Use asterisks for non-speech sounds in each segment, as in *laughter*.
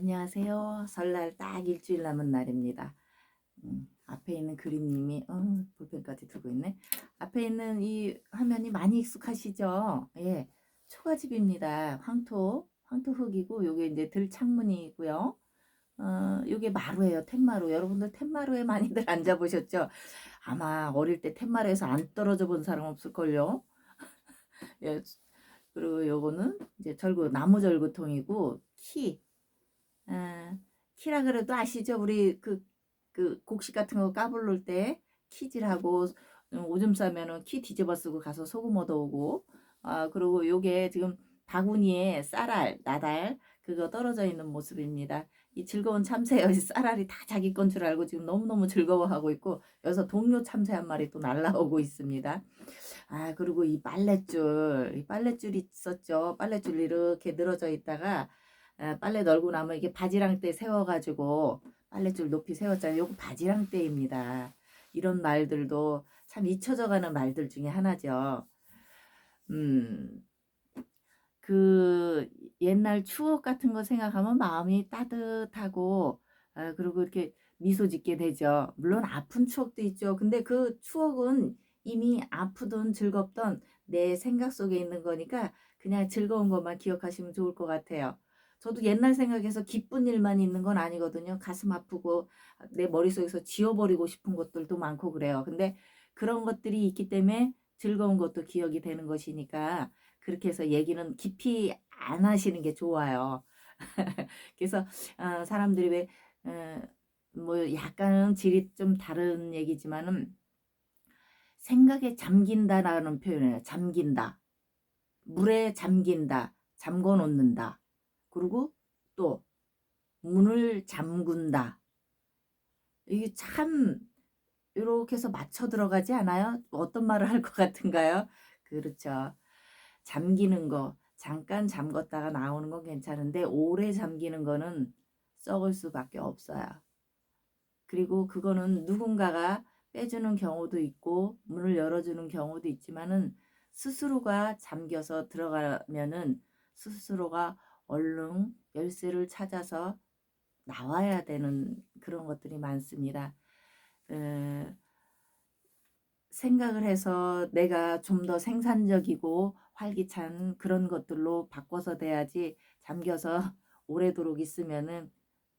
안녕하세요. 설날 딱 일주일 남은 날입니다. 음, 앞에 있는 그림님이 어, 볼펜까지 들고 있네. 앞에 있는 이 화면이 많이 익숙하시죠? 예, 초가집입니다. 황토, 황토 흙이고 요게 이제 들 창문이고요. 어, 요게 마루예요. 텐마루. 여러분들 텐마루에 많이들 *laughs* 앉아 보셨죠? 아마 어릴 때 텐마루에서 안 떨어져 본 사람 없을걸요. *laughs* 예, 그리고 요거는 이제 절구 나무 절구통이고 키. 아, 키라 그래도 아시죠? 우리 그, 그 곡식 같은 거 까불를 때 키질하고 음, 오줌 싸면은 키 뒤집어 쓰고 가서 소금 얻어오고 아, 그리고 요게 지금 바구니에 쌀알, 나달 그거 떨어져 있는 모습입니다. 이 즐거운 참새요. 이 쌀알이 다 자기 건 줄 알고 지금 너무너무 즐거워하고 있고 여기서 동료 참새 한 마리 또 날라오고 있습니다. 아, 그리고 이 빨랫줄, 이 빨랫줄이 있었죠. 빨랫줄 이렇게 늘어져 있다가 아, 빨래 널고 나면 이게 바지랑대 세워가지고 빨랫줄 높이 세웠잖아요. 요거 바지랑대입니다. 이런 말들도 참 잊혀져가는 말들 중에 하나죠. 음, 그 옛날 추억 같은 거 생각하면 마음이 따뜻하고 아, 그리고 이렇게 미소 짓게 되죠. 물론 아픈 추억도 있죠. 근데 그 추억은 이미 아프든 즐겁던 내 생각 속에 있는 거니까 그냥 즐거운 것만 기억하시면 좋을 것 같아요. 저도 옛날 생각해서 기쁜 일만 있는 건 아니거든요. 가슴 아프고 내 머릿속에서 지워버리고 싶은 것들도 많고 그래요. 근데 그런 것들이 있기 때문에 즐거운 것도 기억이 되는 것이니까 그렇게 해서 얘기는 깊이 안 하시는 게 좋아요. *laughs* 그래서 어, 사람들이 왜 어, 뭐 약간은 질이 좀 다른 얘기지만은 생각에 잠긴다라는 표현이에요. 잠긴다. 물에 잠긴다. 잠궈 놓는다. 그리고 또 문을 잠근다. 이게 참 이렇게 해서 맞춰 들어가지 않아요? 어떤 말을 할 것 같은가요? 그렇죠. 잠기는 거 잠깐 잠궜다가 나오는 건 괜찮은데 오래 잠기는 거는 썩을 수밖에 없어요. 그리고 그거는 누군가가 빼주는 경우도 있고 문을 열어주는 경우도 있지만은 스스로가 잠겨서 들어가면은 스스로가 얼른 열쇠를 찾아서 나와야 되는 그런 것들이 많습니다. 에, 생각을 해서 내가 좀 더 생산적이고 활기찬 그런 것들로 바꿔서 돼야지 잠겨서 *laughs* 오래도록 있으면은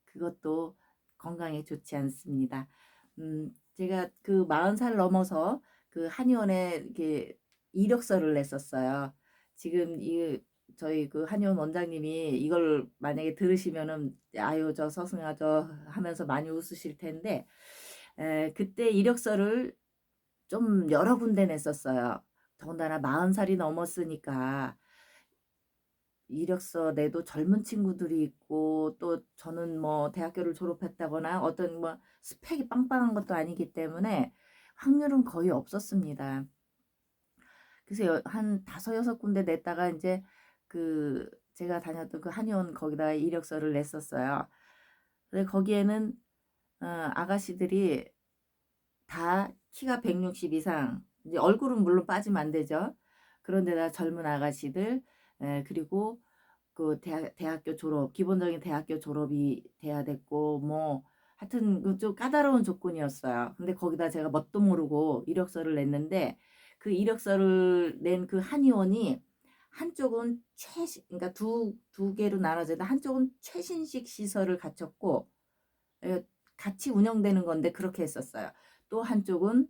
그것도 건강에 좋지 않습니다. 음, 제가 그 40살 넘어서 그 한의원에 이렇게 이력서를 냈었어요. 지금 이 저희 그 한의원 원장님이 이걸 만약에 들으시면은 아유 저 서승아 저 하면서 많이 웃으실 텐데 에, 그때 이력서를 좀 여러 군데 냈었어요. 더군다나 40살이 넘었으니까 이력서 내도 젊은 친구들이 있고 또 저는 뭐 대학교를 졸업했다거나 어떤 뭐 스펙이 빵빵한 것도 아니기 때문에 확률은 거의 없었습니다. 그래서 한 다섯 여섯 군데 냈다가 이제 그 제가 다녔던 그 한의원 거기다 이력서를 냈었어요. 근데 거기에는 어, 아가씨들이 다 키가 160 이상, 이제 얼굴은 물론 빠지면 안 되죠. 그런데다 젊은 아가씨들, 에, 그리고 그 대학, 대학교 졸업, 기본적인 대학교 졸업이 돼야 됐고, 뭐, 하여튼 그좀 까다로운 조건이었어요. 근데 거기다 제가 뭣도 모르고 이력서를 냈는데, 그 이력서를 낸 그 한의원이 한쪽은 최신, 그러니까 두, 두 개로 나눠져 있는데 한쪽은 최신식 시설을 갖췄고, 에, 같이 운영되는 건데 그렇게 했었어요. 또 한쪽은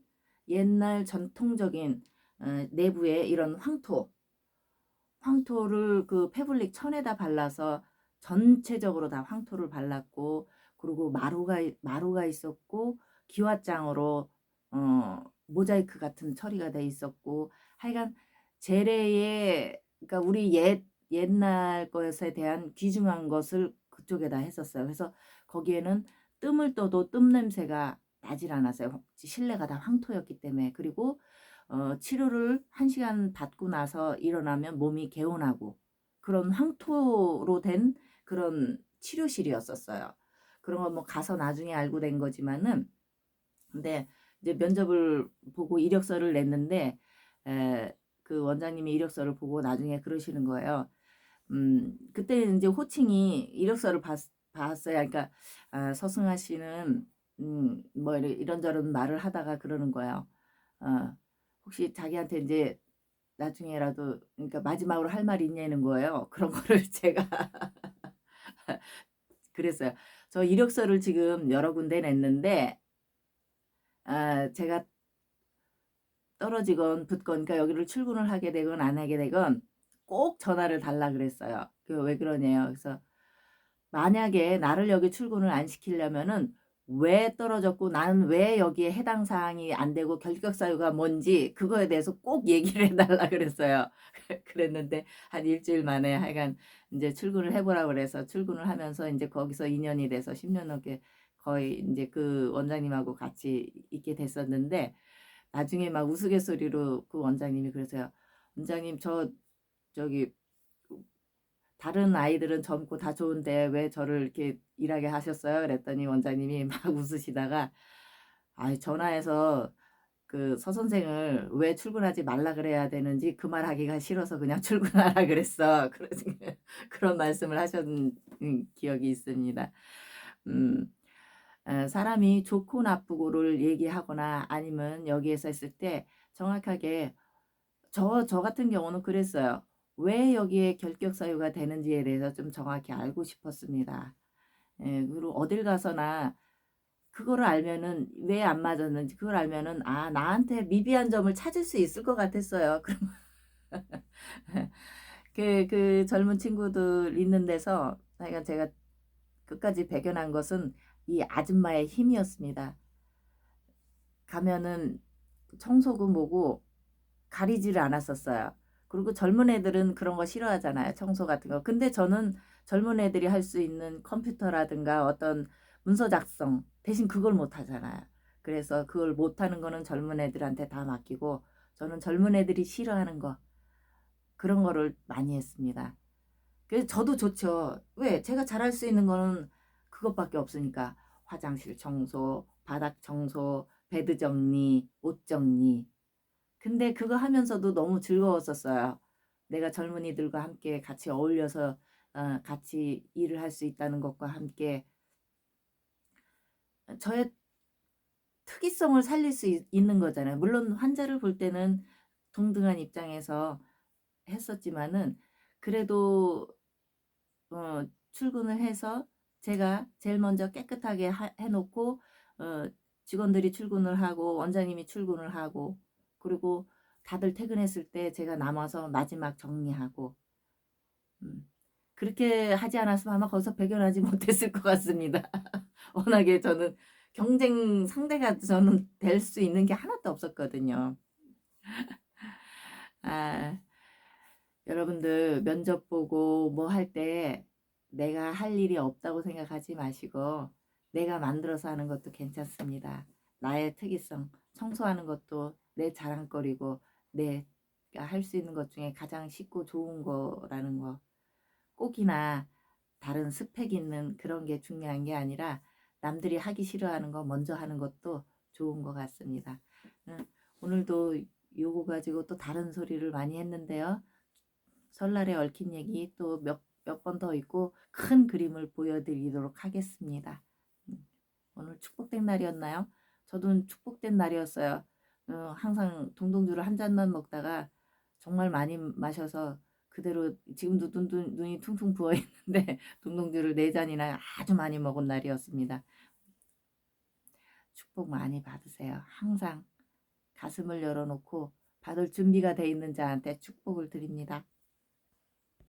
옛날 전통적인 어, 내부에 이런 황토, 황토를 그 페블릭 천에다 발라서 전체적으로 다 황토를 발랐고 그리고 마루가 마루가 있었고 기와장으로 어 모자이크 같은 처리가 돼 있었고 하여간 재래의 그러니까 우리 옛 옛날 것에 대한 귀중한 것을 그쪽에다 했었어요. 그래서 거기에는 뜸을 떠도 뜸 냄새가 나질 않았어요. 실내가 다 황토였기 때문에. 그리고 어, 치료를 한 시간 받고 나서 일어나면 몸이 개운하고 그런 황토로 된 그런 치료실이었었어요. 그런 건뭐 가서 나중에 알고 된 거지만은 근데 이제 면접을 보고 이력서를 냈는데 에, 그 원장님이 이력서를 보고 나중에 그러시는 거예요. 음, 그때 이제 호칭이 이력서를 봤, 봤어요. 그러니까 아, 서승아 씨는 음, 뭐 이런저런 말을 하다가 그러는 거예요. 어, 혹시 자기한테 이제 나중에라도 그러니까 마지막으로 할 말이 있냐는 거예요. *laughs* 그런 거를 제가 *laughs* 그랬어요. 저 이력서를 지금 여러 군데 냈는데 아, 제가 떨어지건 붙건 그러니까 여기를 출근을 하게 되건 안 하게 되건 꼭 전화를 달라 그랬어요. 그왜 그러냐요. 그래서 만약에 나를 여기 출근을 안 시키려면은 왜 떨어졌고 나는 왜 여기에 해당 사항이 안 되고 결격 사유가 뭔지 그거에 대해서 꼭 얘기를 해달라 그랬어요. *laughs* 그랬는데 한 일주일 만에 하여간 이제 출근을 해보라 그래서 출근을 하면서 이제 거기서 2년이 돼서 10년 넘게 거의 이제 그 원장님하고 같이 있게 됐었는데 나중에 막 우스갯소리로 그 원장님이 그러세요. 원장님 저 저기 다른 아이들은 젊고 다 좋은데 왜 저를 이렇게 일하게 하셨어요? 그랬더니 원장님이 *laughs* 막 웃으시다가 아 전화해서 그 서선생을 왜 출근하지 말라 그래야 되는지 그 말 하기가 싫어서 그냥 *laughs* 출근하라 그랬어. 그런, 그런 말씀을 하셨는 기억이 있습니다. 음, 어, 사람이 좋고 나쁘고를 얘기하거나 아니면 여기에서 했을 때 정확하게 저, 저 같은 경우는 그랬어요. 왜 여기에 결격 사유가 되는지에 대해서 좀 정확히 알고 싶었습니다. 예, 그리고 어딜 가서나 그거를 알면은 왜 안 맞았는지 그걸 알면은 아 나한테 미비한 점을 찾을 수 있을 것 같았어요. *laughs* 그럼 그, 그 젊은 친구들 있는 데서 하여간 제가 끝까지 배견한 것은 이 아줌마의 힘이었습니다. 가면은 청소고 뭐고 가리지를 않았었어요. 그리고 젊은 애들은 그런 거 싫어하잖아요. 청소 같은 거. 근데 저는 젊은 애들이 할 수 있는 컴퓨터라든가 어떤 문서 작성 대신 그걸 못 하잖아요. 그래서 그걸 못 하는 거는 젊은 애들한테 다 맡기고 저는 젊은 애들이 싫어하는 거 그런 거를 많이 했습니다. 그래서 저도 좋죠. 왜? 제가 잘할 수 있는 거는 그것밖에 없으니까 화장실 청소, 바닥 청소, 베드 정리, 옷 정리. 근데 그거 하면서도 너무 즐거웠었어요. 내가 젊은이들과 함께 같이 어울려서 어, 같이 일을 할 수 있다는 것과 함께 저의 특이성을 살릴 수 있, 는 거잖아요. 물론 환자를 볼 때는 동등한 입장에서 했었지만은 그래도 어, 출근을 해서 제가 제일 먼저 깨끗하게 하, 해놓고 어, 직원들이 출근을 하고 원장님이 출근을 하고 그리고 다들 퇴근했을 때 제가 남아서 마지막 정리하고 음, 그렇게 하지 않았으면 아마 거기서 배견하지 *laughs* 못했을 것 같습니다. *laughs* 워낙에 저는 경쟁 상대가 저는 될 수 있는 게 하나도 없었거든요. *laughs* 아, 여러분들 면접 보고 뭐 할 때 내가 할 일이 없다고 생각하지 마시고 내가 만들어서 하는 것도 괜찮습니다. 나의 특이성, 청소하는 것도 내 자랑거리고 내가 할 수 있는 것 중에 가장 쉽고 좋은 거라는 거. 꼭이나 다른 스펙 있는 그런 게 중요한 게 아니라 남들이 하기 싫어하는 거 먼저 하는 것도 좋은 것 같습니다. 오늘도 요거 가지고 또 다른 소리를 많이 했는데요. 설날에 얽힌 얘기 또 몇 몇 번 더 있고 큰 그림을 보여드리도록 하겠습니다. 음, 오늘 축복된 날이었나요? 저도 축복된 날이었어요. 어, 항상 동동주를 한 잔만 먹다가 정말 많이 마셔서 그대로 지금도 눈, 눈, 눈이 퉁퉁 부어 있는데 *laughs* 동동주를 네 잔이나 아주 많이 먹은 날이었습니다. 축복 많이 받으세요. 항상 가슴을 열어놓고 받을 준비가 돼 있는 자한테 축복을 드립니다.